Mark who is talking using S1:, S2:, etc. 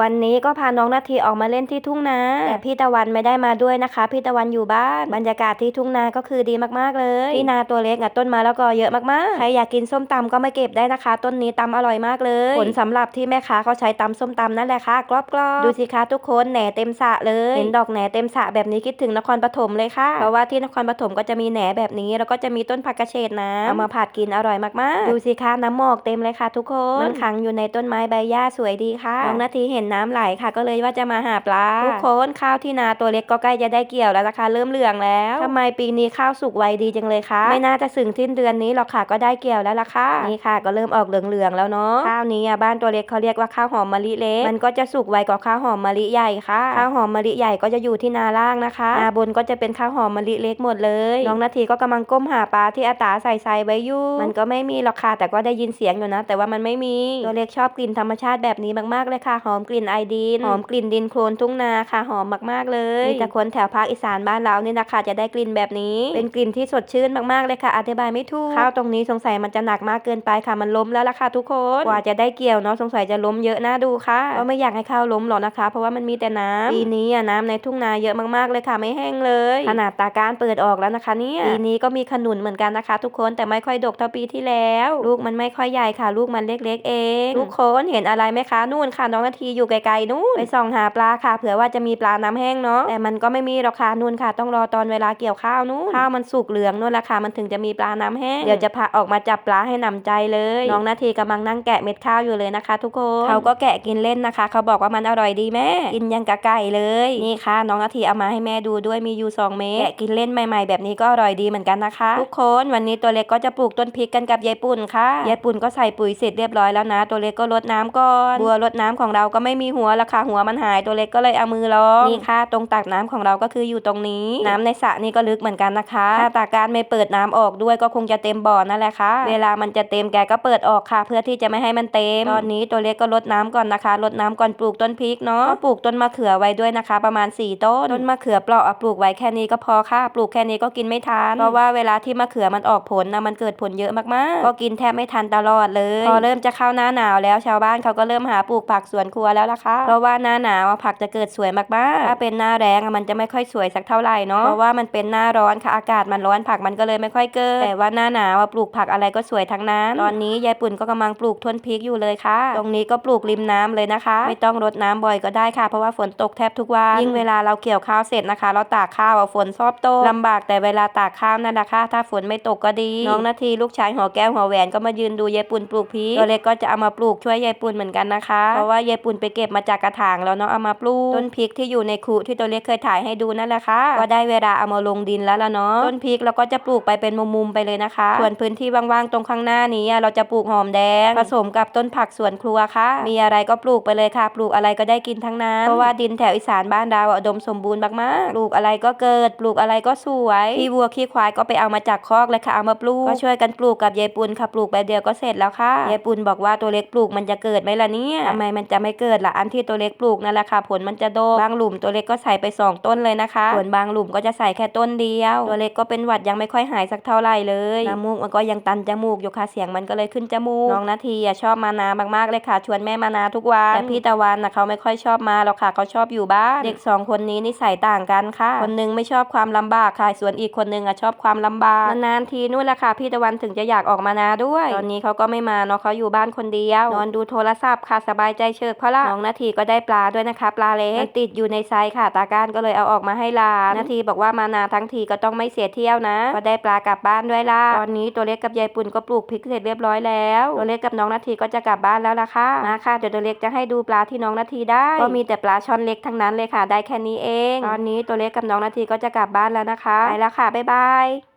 S1: วันนี้ก็พาน้องนาทีออกมาเล่นที่ทุ่งนาแต่พี่ตะวันไม่ได้มาด้วยนะคะ พี่ตะวันอยู่บ้านบรรยากาศที่ทุ่งนาก็คือดีมากๆเลยที่นาตัวเล็กอะต้นมะแล้วก็เยอะมากๆใครอยากกินส้มตำก็มาเก็บได้นะคะ ต้นนี้ตำอร่อยมากเลยผลสำหรับที่แม่ค้าเขาใช้ตำส้มตำนั่นแหละค่ะกรอบๆดูสิคะทุกคนแหนเต็มสระเลยเห็นดอกแหนเต็มสระแบบนี้คิดถึงนครปฐมเลยค่ะเพราะว่าที่นครปฐมก็จะมีแหนแบบนี้ แล้วก็จะมีต้นผักกระเฉดน้ำเอามาผัดกินอร่อยมากๆ ดูสิคะน้ำหมอกเต็มเลยค่ะ ทุกคนมันขังอยู่ในต้นไม้ใบหญ้าสวยดีค่ะน้องนาทีเห็นน้ำไหลค่ะ ก็เลยว่าจะมาหาปลาทุกคนข้าวที่นาตัวเล็กก็ใกล้จะได้เกี่ยวแล้วนะคะเริ่มเหลืองแล้วทำไมปีนี้ข้าวสุกไวดีจังเลยคะไม่น่าจะถึงสิ้นเดือนนี้หรอกค่ะก็ได้เกี่ยวแล้วล่ะค่ะนี่ค่ะ ก็เริ่มออกเหลืองๆแล้วเนาะข้าวนี้อะบ้านตัวเล็กเขาเรียกว่าข้าวหอมมะลิเล็กมันก็จะสุกไวกว่าข้าวหอมมะลิใหญ่ค่ะข้าวหอมมะลิใหญ่ก็จะอยู่ที่นาล่างนะคะนาบนก็จะเป็นข้าวหอมมะลิเล็กหมดเลยน้องนาทีก็กำลังก้มหาปลาที่อาตาใส่ใส่ไว้อยู่มันก็ไม่มีหรอกค่ะแต่ก็ได้ยินเสียงอยู่นะ แต่ว่ามันไม่มีตัวเล็กชอบกลิ่นธรรมชาติแบบนี้มากๆเลยค่ะหอมกลิ่นไอดินหอมกลิ่นดินโคลนทุ่งนาค่ะหอมมากๆเลยมีแต่คนแถวภาคอีสานบ้านเรานี่นะคะจะได้กลิ่นแบบนี้ เป็นกลิ่นที่สดชื่นมากๆเลยค่ะ อธิบายไม่ถูกข้าวตรงนี้สงสัยมันจะหนักมากเกินไปค่ะมันล้มแล้วล่ะค่ะทุกคนกว่าจะได้เกี่ยวเนาะสงสัยจะล้มเยอะน่าดูค่ะก็ไม่อยากให้ข้าวล้มหรอกนะคะ เพราะว่ามันมีแต่น้ำปีนี้อะน้ำในทุ่งนาเยอะมากๆเลยค่ะไม่แห้งเลยขนาดตาการเปิดออกแล้วนะคะเนี่ยปีนี้ก็มีขนุนเหมือนกันนะคะ ทุกคนแต่ไม่ค่อยดกเท่าปีที่แล้ว ลูกมันไม่ค่อยใหญ่ค่ะ ลูกมันเล็ก ๆ เอง ทุกคนเห็นอะไรไหมคะนู่นค่ะน้องนาทีอยู่ไกลๆนู่นไปส่องหาปลาค่ะเผื่อว่าจะมีปลาน้ำแห้งเนาะแต่มันก็ไม่มีหรอกค่ะนู่นค่ะ ต้องรอตอนเวลาเกี่ยวข้าวนู่นข้าวมันสุกเหลืองนู่นละค่ะมันถึงจะมีปลาน้ำแห้งเดี๋ยวจะพาออกมาจับปลาให้หนำใจเลย น้องนาทีกำลังนั่งแกะเม็ดข้าวอยู่เลยนะคะ ทุกคนเขาก็แกะกินเล่นนะคะ เขาบอกว่ามันอร่อยดีแม่กินยังกะไก่เลยนี่ค่ะ น้องนาทีเอามาให้แม่ดูด้วยมีอยู่2เม็ดแกะกินเล่นใหม่ ๆ แบบนี้ก็อร่อยดีเหมือนกันนะคะ ทุกคนวันนี้ตัวเล็กก็จะปลูกต้นพริกกันกับยายปุ่นค่ะยายปุ่นก็ใส่ปุ๋ยเสร็จเรียบร้อยแล้วนะ ตัวเล็กก็รดน้ำก่อนบัวรดน้ำของเราก็ไม่ไม่มีหัวละค่ะหัวมันหายตัวเล็กก็เลยเอามือลองนี่ค่ะ ตรงตักน้ำของเราก็คืออยู่ตรงนี้ น้ำในสระนี่ก็ลึกเหมือนกันนะคะถ้าตาการไม่เปิดน้ำออกด้วยก็คงจะเต็มบ่อนั่นแหละค่ะ เวลามันจะเต็มแกก็เปิดออกค่ะ เพื่อที่จะไม่ให้มันเต็มตอนนี้ตัวเล็กก็รดน้ำก่อนนะคะรดน้ำก่อนปลูกต้นพริกเนาะปลูกต้นมะเขือไว้ด้วยนะคะ ประมาณ 4 ต้นต้นมะเขือเปราะอะปลูกไว้แค่นี้ก็พอค่ะ ปลูกแค่นี้ก็กินไม่ทันเพราะว่าเวลาที่มะเขือมันออกผลนะมันเกิดผลเยอะมากๆ ก็กินแทบไม่ทันตลอดเลย พอเริ่มจะเข้าหน้าหนาวแล้วชาวบ้านเขาก็เริ่มหาปลูกผักสวนครัวแล้วล่ะค่ะ เพราะว่าหน้าหนาวอะผักจะเกิดสวยมากๆ ถ้าเป็นหน้าแรงอะมันจะไม่ค่อยสวยสักเท่าไหร่เนาะ เพราะว่ามันเป็นหน้าร้อนค่ะ อากาศมันร้อนผักมันก็เลยไม่ค่อยเกิด แต่ว่าหน้าหนาวอะปลูกผักอะไรก็สวยทั้งนั้น ตอนนี้ยายปุ่นก็กำลังปลูกทวนพริกอยู่เลยค่ะ ตรงนี้ก็ปลูกริมน้ำเลยนะคะ ไม่ต้องรดน้ำบ่อยก็ได้ค่ะ เพราะว่าฝนตกแทบทุกวันยิ่งเวลาเราเกี่ยวข้าวเสร็จนะคะ เราตากข้าวอะฝนชอบตกลำบากแต่เวลาตากข้าวนั่นแหละค่ะ ถ้าฝนไม่ตกก็ดี น้องนาทีลูกชายหัวแก้วหัวแหวนก็มายืนดูยายปุ่นปลูกพริกตัวเล็กก็จะเอามาปลูกช่วยยายปุ่นเหมือนกันนะคะ เพราะว่ายายปุ่นไปเก็บมาจากกระถางแล้วเนาะเอามาปลูกต้นพริกที่อยู่ในคูที่ตัวเล็กเคยถ่ายให้ดูนั่นแหละค่ะก็ได้เวลาเอามาลงดินแล้วละเนาะต้นพริกเราก็จะปลูกไปเป็นมุมๆไปเลยนะคะ ส่วนพื้นที่ว่างๆตรงข้างหน้านี้เราจะปลูกหอมแดง ผสมกับต้นผักสวนครัวค่ะ มีอะไรก็ปลูกไปเลยค่ะ ปลูกอะไรก็ได้กินทั้งนั้นเพราะว่าดินแถวอีสานบ้านเราอะอุดมสมบูรณ์มากๆปลูกอะไรก็เกิด ปลูกอะไรก็สวยขี้วัวขี้ควายก็ไปเอามาจากคอกเลยค่ะเอามาปลูกก็ช่วยกันปลูกกับยายปุนค่ะปลูกแบบเดียวก็เสร็จแล้วค่ะยายปุนบอกว่าตัวเล็กปลูกมันจะเกิดไหมล่ะเนี่ยทำไมมันจะไม่เกิดิดล่ะอันที่ตัวเล็กปลูกนั่นแหละค่ะ ผลมันจะโดกบางหลุมตัวเล็กก็ใส่ไปสองต้นเลยนะคะ ส่วนบางหลุมก็จะใส่แค่ต้นเดียว ตัวเล็กก็เป็นหวัดยังไม่ค่อยหายสักเท่าไหร่เลยน้ำมูกมันก็ยังตันจมูกอยู่ค่ะเสียงมันก็เลยขึ้นจมูกน้องนาทีอะชอบมานามากๆเลยค่ะ ชวนแม่มานาทุกวันแต่พี่ตะวันนะเขาไม่ค่อยชอบมาหรอกค่ะเขาชอบอยู่บ้านเด็กสองคนนี้นิสัยต่างกันค่ะ คนหนึงไม่ชอบความลำบากค่ะส่วนอีกคนหนึงอะชอบความลำบากนานๆทีนู่นแหละค่ะพี่ตะวันถึงจะอยากออกมานาด้วย ตอนนี้เขาก็ไม่มาเนาะเขาอยู่บ้านคนเดียวนอนดูโทรศัพท์ค่ะสบายใจเชิกเพราะละน้องนาทีก็ได้ปลาด้วยนะคะ ปลาเล็กมันติดอยู่ในไซส์ค่ะ ตาก้านก็เลยเอาออกมาให้หลานนาทีบอกว่ามานาทั้งทีก็ต้องไม่เสียเที่ยวนะ ก็ได้ปลากลับบ้านด้วยล่ะ ตอนนี้ตัวเล็กกับยายปุ่นก็ปลูกพริกเสร็จเรียบร้อยแล้ว ตัวเล็กกับน้องนาทีก็จะกลับบ้านแล้วล่ะค่ะ มาค่ะ เดี๋ยวตัวเล็กจะให้ดูปลาที่น้องนาทีได้ ก็มีแต่ปลาช่อนเล็กทั้งนั้นเลยค่ะ ได้แค่นี้เอง ตอนนี้ตัวเล็กกับน้องนาทีก็จะกลับบ้านแล้วนะคะ ไปแล้วค่ะ บ๊ายบาย